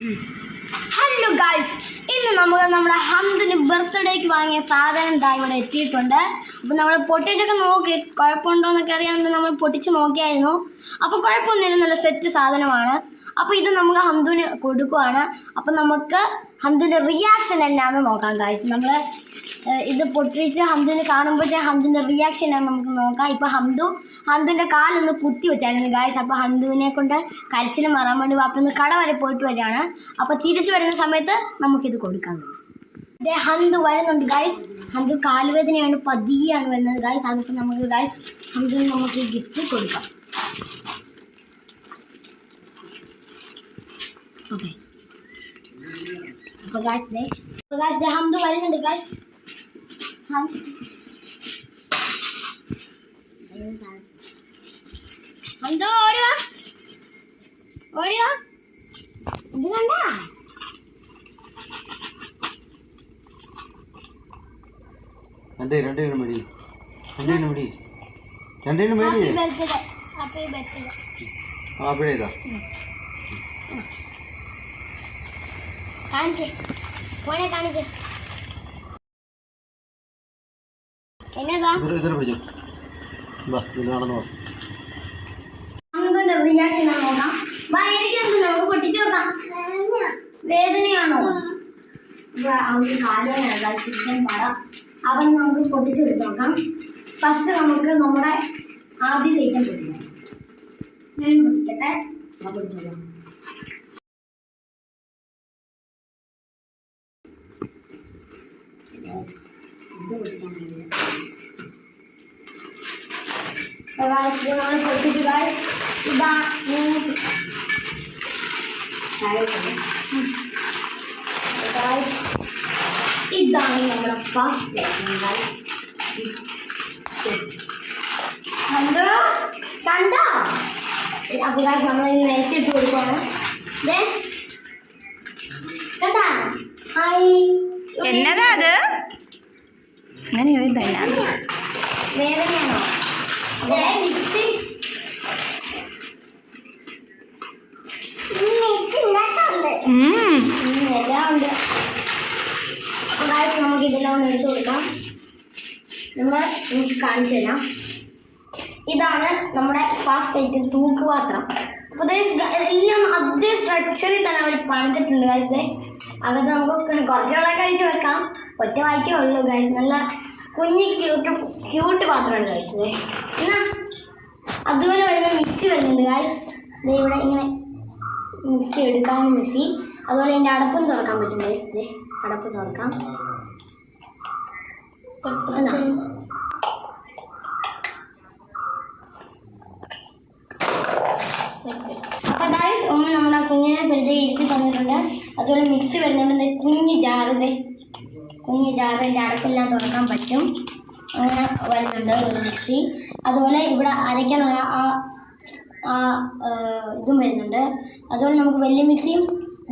Hello guys ഇന്ന് നമുക്ക് നമ്മുടെ ഹംദിന് ബർത്ത്ഡേക്ക് വാങ്ങിയ സാധനം ദാ ഇവിടെ എത്തിയിട്ടുണ്ട്. അപ്പം നമ്മൾ പൊട്ടിച്ചൊക്കെ നോക്കി കുഴപ്പമുണ്ടോ എന്നൊക്കെ അറിയാമെന്ന് നമ്മൾ പൊട്ടിച്ച് നോക്കിയായിരുന്നു. അപ്പോൾ കുഴപ്പമൊന്നുമില്ല നല്ല സെറ്റ് സാധനമാണ്. അപ്പോൾ ഇത് നമ്മൾ ഹംദുവിന് കൊടുക്കുവാണ്. അപ്പോൾ നമുക്ക് ഹംദുവിന്റെ റിയാക്ഷൻ എന്നാന്ന് നോക്കാം ഗായ്സ് നമ്മൾ ഇത് പൊട്ടിച്ച് ഹംദുവിന് കാണുമ്പോഴത്തേ ഹംദുവിന്റെ റിയാക്ഷൻ നമുക്ക് നോക്കാം. ഇപ്പോൾ ഹംദു ഹംദുവിന്റെ കാലൊന്ന് കുത്തി വെച്ചായിരുന്നു ഗായ്സ് അപ്പോൾ ഹന്തുവിനെ കൊണ്ട് കരച്ചിൽ മാറാൻ വേണ്ടി വാപ്പിന്ന് കട വരെ പോയിട്ട് വരികയാണ്. അപ്പോൾ തിരിച്ചു വരുന്ന സമയത്ത് നമുക്കിത് കൊടുക്കാം ഗൈസ് ഇതേ ഹന്തു വരുന്നുണ്ട് ഗായ്സ് ഹന്തു കാലുവേദനയാണ് പതിയാണ് വരുന്നത് ഗായ്സ് അതിപ്പോൾ നമുക്ക് ഗായ്സ് ഹന്തുവിന് നമുക്ക് ഗിഫ്റ്റ് കൊടുക്കാം. ഓക്കെ അപ്പോൾ ഗൈസ് ദേ അപ്പോൾ ഗൈസ് ദേ ഹന്തു വരുന്നുണ്ട് ഗൈസ് ഹന്തു. ഓടി വാ ഓടി വാ ഇത് കണ്ട? രണ്ട് കിലോ കിലോ കിലോ കാണിച്ച് കാണിച്ച് എന്നതാ? ഇതിൽ ഇതിൽ പിടിച്ചു. വാ ഇത് നടന്നു നമുക്കൊരു ആണ് നോക്കാം. വാ എനിക്ക് എന്ത് നമുക്ക് പൊട്ടിച്ച് നോക്കാം. വേദനയാണോ? അവന് കാലുവേദന ചിക്കൻ പറ. അവൻ നമുക്ക് പൊട്ടിച്ചെടുത്ത് നോക്കാം. ഫസ്റ്റ് നമുക്ക് നമ്മുടെ ആദ്യം തേക്കാൻ പറ്റില്ല ഞാൻ പൊട്ടിക്കട്ടെ. ആ പൊട്ടിച്ചോളാം ഇത് കഴിയില്ല പൊട്ടിച്ചു ഗായ്സ് ഇതാ ഗായ്സ് ഇതാണ് നമ്മുടെ ഫസ്റ്റ് കണ്ടോ? കണ്ടോ? അപ്പോൾ ഗായ്സ് നമ്മൾ നെറ്റ് ഇട്ട് കൊടുക്കുവാണ്. ദേ. കണ്ടാ? ഹായ്. എന്നതാ അത്? അങ്ങനെ വേദനയാണോ ദേ മിക്സി ഉം, എല്ലാം ഉണ്ട് അപ്പോൾ guys, നമുക്ക് ഇതെല്ലാം ഒന്ന് എടുത്ത് കൊടുക്കാം നമ്മൾ നമുക്ക് കാണിച്ചു തരാം ഇതാണ് നമ്മുടെ ഫാസ്റ്റ് ഐറ്റം തൂക്കുപാത്രം. അപ്പോൾ എല്ലാം അതേ സ്ട്രക്ചറിൽ തന്നെ അവർ പണിതിട്ടുണ്ട് ഗൈസ് അകത്ത് നമുക്ക് കുറച്ച് വെള്ളം കഴിച്ച് വെക്കാം. ഒറ്റ വായിക്കേ ഉള്ളൂ ഗൈസ് നല്ല കുഞ്ഞി ക്യൂട്ട് ക്യൂട്ട് പാത്രമാണ് ദേ എന്നാ അതുപോലെ വരുന്ന മിക്സി വരുന്നുണ്ട് ഗൈസ് ഇവിടെ ഇങ്ങനെ മിക്സി എടുക്കാം മിക്സി. അതുപോലെ എന്റെ അടപ്പും തുറക്കാൻ പറ്റും ഗൈസ് അടപ്പ് തുറക്കാം. എന്നാ അപ്പോൾ ഒന്ന് ഉമ്മ നമ്മുടെ കുഞ്ഞിനെ വെറുതെ ഇരുത്തി തന്നിട്ടുണ്ട്. അതുപോലെ മിക്സി വരുന്നുണ്ട്. കുഞ്ഞ് ജാറ് ദേ കുഞ്ഞ് ജാറിന്റെ അടപ്പെല്ലാം തുറക്കാൻ പറ്റും. അങ്ങനെ വരുന്നുണ്ട് മിക്സി അതുപോലെ ഇവിടെ അരയ്ക്കാനുള്ള ആ ആ ഇതും വരുന്നുണ്ട്. അതുപോലെ നമുക്ക് വലിയ മിക്സിയും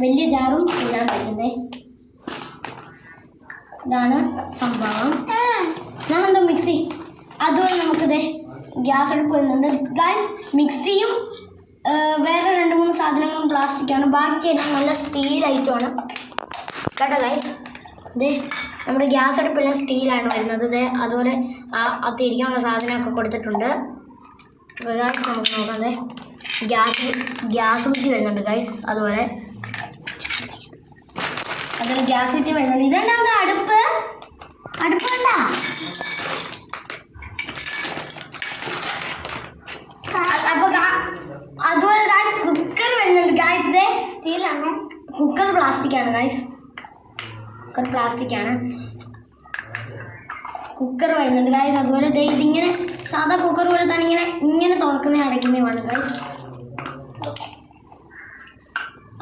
വലിയ ജാറും ഇടാൻ പറ്റുന്നത് ഇതാണ് സംഭവം. ഞാൻ എന്താ മിക്സി അതുപോലെ നമുക്കിത് ഗ്യാസ് അടുപ്പ് വരുന്നുണ്ട്. ഗ്യാസ് മിക്സിയും വേറെ രണ്ട് മൂന്ന് സാധനങ്ങളും പ്ലാസ്റ്റിക് ആണ്. ബാക്കിയെല്ലാം നല്ല സ്റ്റീൽ ഐറ്റമാണ് കേട്ടോ ഗൈസ് ഇത് നമ്മുടെ ഗ്യാസ് അടുപ്പെല്ലാം സ്റ്റീലാണ് വരുന്നത്. ഇത് അതുപോലെ ആ അത് ഇരിക്കാനുള്ള സാധനമൊക്കെ കൊടുത്തിട്ടുണ്ട്. ഗൈസ് നമുക്ക് നോക്കാം. അതെ ഗ്യാസ് ഗ്യാസ് കുറ്റി വരുന്നുണ്ട് ഗൈസ് അതുപോലെ. അതുപോലെ ഗ്യാസ് കുറ്റി വരുന്നുണ്ട്. ഇതുണ്ടാവുന്ന അടുപ്പ്? അടുപ്പ് അപ്പോൾ അതുപോലെ ഗായ്സ് കുക്കർ വരുന്നുണ്ട് ഗായ്സ് ഇതേ സ്റ്റീലാണ് കുക്കർ പ്ലാസ്റ്റിക് ആണ് ഗായ്സ് കുക്കർ പ്ലാസ്റ്റിക് ആണ്. കുക്കർ വരുന്നുണ്ട് ഗൈസ് അതുപോലെ ഇതിങ്ങനെ സാധാ കുക്കർ പോലെ തന്നെ ഇങ്ങനെ ഇങ്ങനെ തുറക്കുന്ന അടയ്ക്കുന്നതുമാണ് ഗൈസ്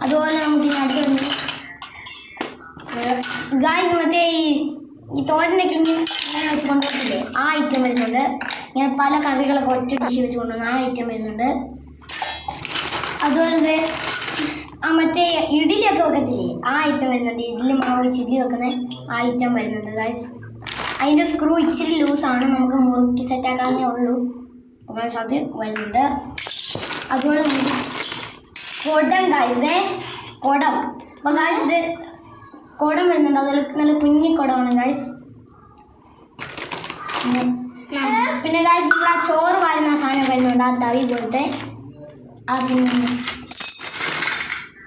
അതുപോലെ നമുക്ക് ഇനി അടുത്ത് ഗൈസ് മറ്റേ ഈ ഈ തോരനൊക്കെ ഇങ്ങനെ വെച്ച് ആ ഐറ്റം വരുന്നുണ്ട്. ഇങ്ങനെ പല കറികളൊക്കെ ഒറ്റ ഡിഷ് വെച്ച് കൊണ്ടുവന്ന ആ ഐറ്റം വരുന്നുണ്ട്. അതുപോലെ ആ മറ്റേ ഇഡ്ഡലിയൊക്കെ വെക്കത്തില്ലേ? ആ ഐറ്റം വരുന്നുണ്ട്. ഇഡ്ഡലി മാവ് വെച്ച് വെക്കുന്ന ആ ഐറ്റം വരുന്നുണ്ട്. ഗൈസ് അതിന്റെ സ്ക്രൂ ഇച്ചിരി ലൂസാണ് നമുക്ക് മുറുക്കി സെറ്റ് സെറ്റാക്കാവുന്നേ ഉള്ളൂ. ഗൈസ് അത് വരുന്നുണ്ട്. അതുപോലെ കുടം ഗൈസ് ദേ കുടം. അപ്പോൾ ഗൈസ് ഇത് കുടം വരുന്നുണ്ട്. അതിൽ നല്ല കുഞ്ഞി കുടമാണ് ഗൈസ് പിന്നെ ഗൈസ് നമ്മൾ ആ ചോറ് വാരുന്ന സാധനം വരുന്നുണ്ട്. ആ തവി പോലത്തെ. ആ പിന്നെ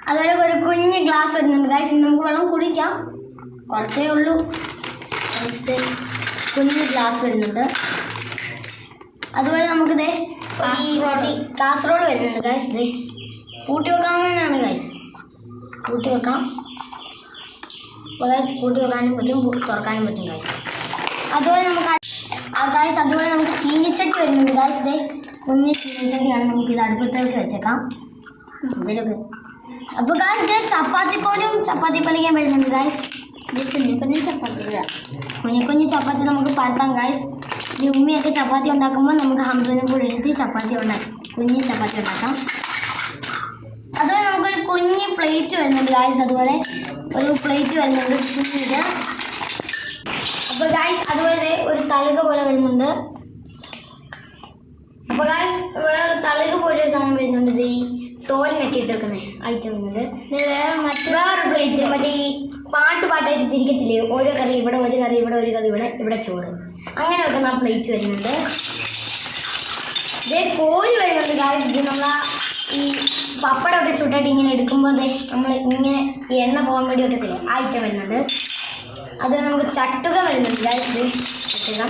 അതുപോലെ ഒരു കുഞ്ഞ് ഗ്ലാസ് വരുന്നുണ്ട്. ഗൈസ് നമുക്ക് വെള്ളം കുടിക്കാം. കുറച്ചേ ഉള്ളൂ. കുഞ്ഞ് ഗ്ലാസ് വരുന്നുണ്ട്. അതുപോലെ നമുക്കിത് ഈ കാസറോൾ വരുന്നുണ്ട് ഗൈസ് ഇത് കൂട്ടി വെക്കാവുന്നതാണ് ഗൈസ് കൂട്ടി വെക്കാം. അപ്പോൾ ഗൈസ് കൂട്ടി വെക്കാനും പറ്റും തുറക്കാനും പറ്റും ഗൈസ് അതുപോലെ നമുക്ക് ആ ഗായ്സ് അതുപോലെ നമുക്ക് ചീനിച്ചട്ടി വരുന്നുണ്ട് ഗൈസ് ഇതേ കുഞ്ഞ് ചീനിച്ചട്ടിയാണ് നമുക്ക് ഇത് അടുപ്പത്തേക്ക് വെച്ചേക്കാം. ഇതിലൊക്കെ അപ്പോൾ ഗായ്സ് ഇത് ചപ്പാത്തി പോലും ചപ്പാത്തി പലിക്കാൻ വരുന്നുണ്ട് ഗായ്സ് കുഞ്ഞു കുഞ്ഞു ചപ്പാത്തി. കുഞ്ഞു കുഞ്ഞു ചപ്പാത്തി നമുക്ക് പരത്താം ഗായ്സ് ഈ ഉമ്മയൊക്കെ ചപ്പാത്തി ഉണ്ടാക്കുമ്പോൾ നമുക്ക് ഹംസനും കൂടെ എടുത്ത് ചപ്പാത്തി ഉണ്ടാക്കാം കുഞ്ഞു ചപ്പാത്തി ഉണ്ടാക്കാം. അതുപോലെ നമുക്കൊരു കുഞ്ഞു പ്ലേറ്റ് വരുന്നുണ്ട് ഗായ്സ് അതുപോലെ ഒരു പ്ലേറ്റ് വരുന്നുണ്ട് കുഞ്ഞിത് അപ്പോൾ ഗായ്സ് അതുപോലെ ഒരു തളുക പോലെ വരുന്നുണ്ട്. അപ്പോൾ ഗായ്സ് ഇവിടെ ഒരു തളുക പോലെ ഒരു സാധനം വരുന്നുണ്ട് ഈ തോരനൊക്കെ എടുത്തേക്കുന്ന ഐറ്റം എന്നത് വേറെ പ്ലേറ്റ് മറ്റേ ഈ പാട്ട് പാട്ടായിട്ട് തിരിക്കത്തില്ലേ ഓരോ കറി ഇവിടെ ഒരു കറി ഇവിടെ ഒരു കറി ഇവിടെ ഇവിടെ ചോറ്. അങ്ങനെ വെക്കുന്ന പ്ലേറ്റ് വരുന്നുണ്ട്. ഇതേ കോരി വരുന്നുണ്ട് ഗായ്സ് ഇത് നമ്മൾ ഈ പപ്പടമൊക്കെ ചുട്ടിട്ട് ഇങ്ങനെ എടുക്കുമ്പോൾ അതെ നമ്മൾ ഇങ്ങനെ എണ്ണ പോകാൻ വേണ്ടി വെക്കത്തില്ലേ ആ ഐറ്റം വരുന്നുണ്ട് അതുപോലെ നമുക്ക് ചട്ടുക വരുന്നുണ്ട് ഗായ്സ് ചട്ടുക.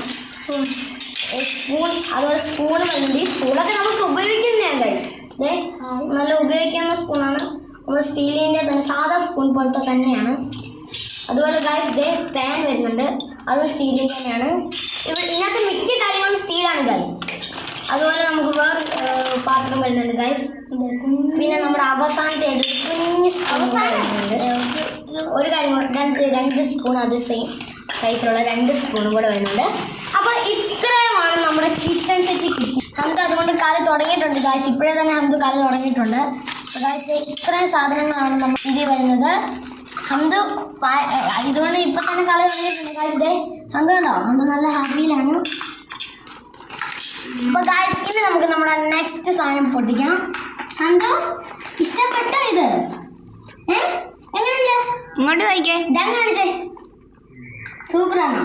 സ്പൂൺ അതുപോലെ സ്പൂൺ വരുന്നുണ്ട്. ഈ സ്പൂണൊക്കെ നമുക്ക് ഉപയോഗിക്കുന്നതാണ് ഗൈസ് നല്ല ഉപയോഗിക്കാവുന്ന സ്പൂണാണ് നമ്മൾ സ്റ്റീലിന്റെ തന്നെ സാധാ സ്പൂൺ പോലത്തെ തന്നെയാണ്. അതുപോലെ ഗായ്സ് ദേ പാൻ വരുന്നുണ്ട്. അത് സ്റ്റീലിന്റെ തന്നെയാണ്. ഇവിടെ ഇതിനകത്ത് മിക്ക കാര്യങ്ങളും സ്റ്റീലാണ് ഗൈസ് അതുപോലെ നമുക്ക് വേറെ പാത്രം വരുന്നുണ്ട് ഗൈസ് പിന്നെ നമ്മുടെ അവസാനത്തെ കുഞ്ഞ് വരുന്നുണ്ട്. ഒരു കാര്യം രണ്ട് രണ്ട് സ്പൂൺ അത് സെയിം സൈസിലുള്ള രണ്ട് സ്പൂണും കൂടെ വരുന്നുണ്ട്. അപ്പോൾ ഇത്രയുമാണ് നമ്മുടെ കിച്ചൺ സെറ്റ് കിട്ടി ഹംദ് അതുകൊണ്ട് കളി തുടങ്ങിയിട്ടുണ്ട് ഗായ്സ് ഇപ്പോഴേ തന്നെ ഹംദ് കളി തുടങ്ങിയിട്ടുണ്ട്. ഗായ്സ് ഇത്രയും സാധനങ്ങളാണ് നമ്മൾ ഇതിൽ വരുന്നത്. ഹംദ് ഏഹ് ഇതുകൊണ്ട് ഇപ്പം തന്നെ കളി തുടങ്ങിയിട്ടുണ്ട് ഗായ്സ് ഇതേ ഹംദ് കണ്ടോ? ഹംദ് നല്ല ഹാപ്പിയിലാണ്. അപ്പോൾ ഗായ്സ് ഇനി നമുക്ക് നമ്മുടെ നെക്സ്റ്റ് സാധനം പൊട്ടിക്കാം. ഹംദ് ഇഷ്ടപ്പെട്ടോ ഇത്? ഏ? എങ്ങനെയുണ്ട്? ഇങ്ങോട്ട് നോക്കേ ഇതാ കാണിച്ചേ. സൂപ്പറാണോ.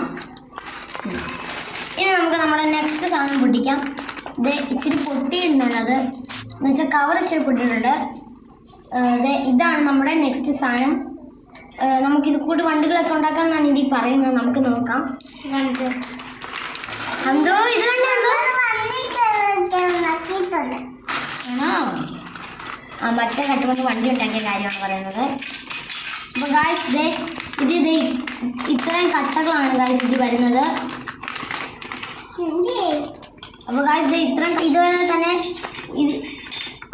ഇനി നമുക്ക് നമ്മുടെ നെക്സ്റ്റ് സാധനം പൊട്ടിക്കാം. ഇത് ഇച്ചിരി പൊട്ടിയിടുന്നുണ്ട് അത്. എന്ന് വെച്ചാൽ കവർ ഇച്ചിരി പൊട്ടിയിട്ടുണ്ട്. ഇതാണ് നമ്മുടെ നെക്സ്റ്റ് സാധനം. നമുക്കിത് കൂട്ട് വണ്ടികളൊക്കെ ഉണ്ടാക്കാമെന്നാണ് ഇതിൽ പറയുന്നത്. നമുക്ക് നോക്കാം. എന്തോ ഇത് ആണോ? ആ മറ്റേ കട്ടുകൊണ്ട് വണ്ടി ഉണ്ടാക്കിയ കാര്യമാണ് പറയുന്നത്. അപ്പോൾ ഗായ്സ് ദേ ഇത് ഇത് ഇത്രയും കട്ടകളാണ് ഗായ്സ് ഇത് വരുന്നത്. അപ്പോൾ ഗായ്സ് ഇത്രയും ഇതുവരെ തന്നെ ഇത്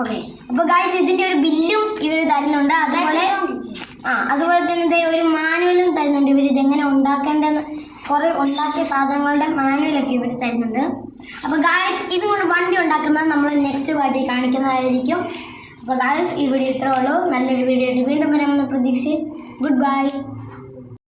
ഓക്കെ അപ്പോൾ ഗായ്സ് ഇതിന്റെ ഒരു ബില്ലും ഇവർ തരുന്നുണ്ട്. അതുപോലെ ആ അതുപോലെ തന്നെ ഇതേ ഒരു മാനുവലും തരുന്നുണ്ട്. ഇവർ ഇതെങ്ങനെ ഉണ്ടാക്കേണ്ടതെന്ന് കുറേ ഉണ്ടാക്കിയ സാധനങ്ങളുടെ മാനുവലൊക്കെ ഇവർ തരുന്നുണ്ട്. അപ്പോൾ ഗായ്സ് ഇതും കൊണ്ട് വണ്ടി ഉണ്ടാക്കുന്നത് നമ്മൾ നെക്സ്റ്റ് പാർട്ടി കാണിക്കുന്നതായിരിക്കും. അപ്പോൾ ഗായ്സ് ഈ വീഡിയോ ഇത്രേ ഉള്ളൂ. നല്ലൊരു വീഡിയോ ആയിട്ട് വീണ്ടും വരാമെന്ന പ്രതീക്ഷ ഗുഡ് ബൈ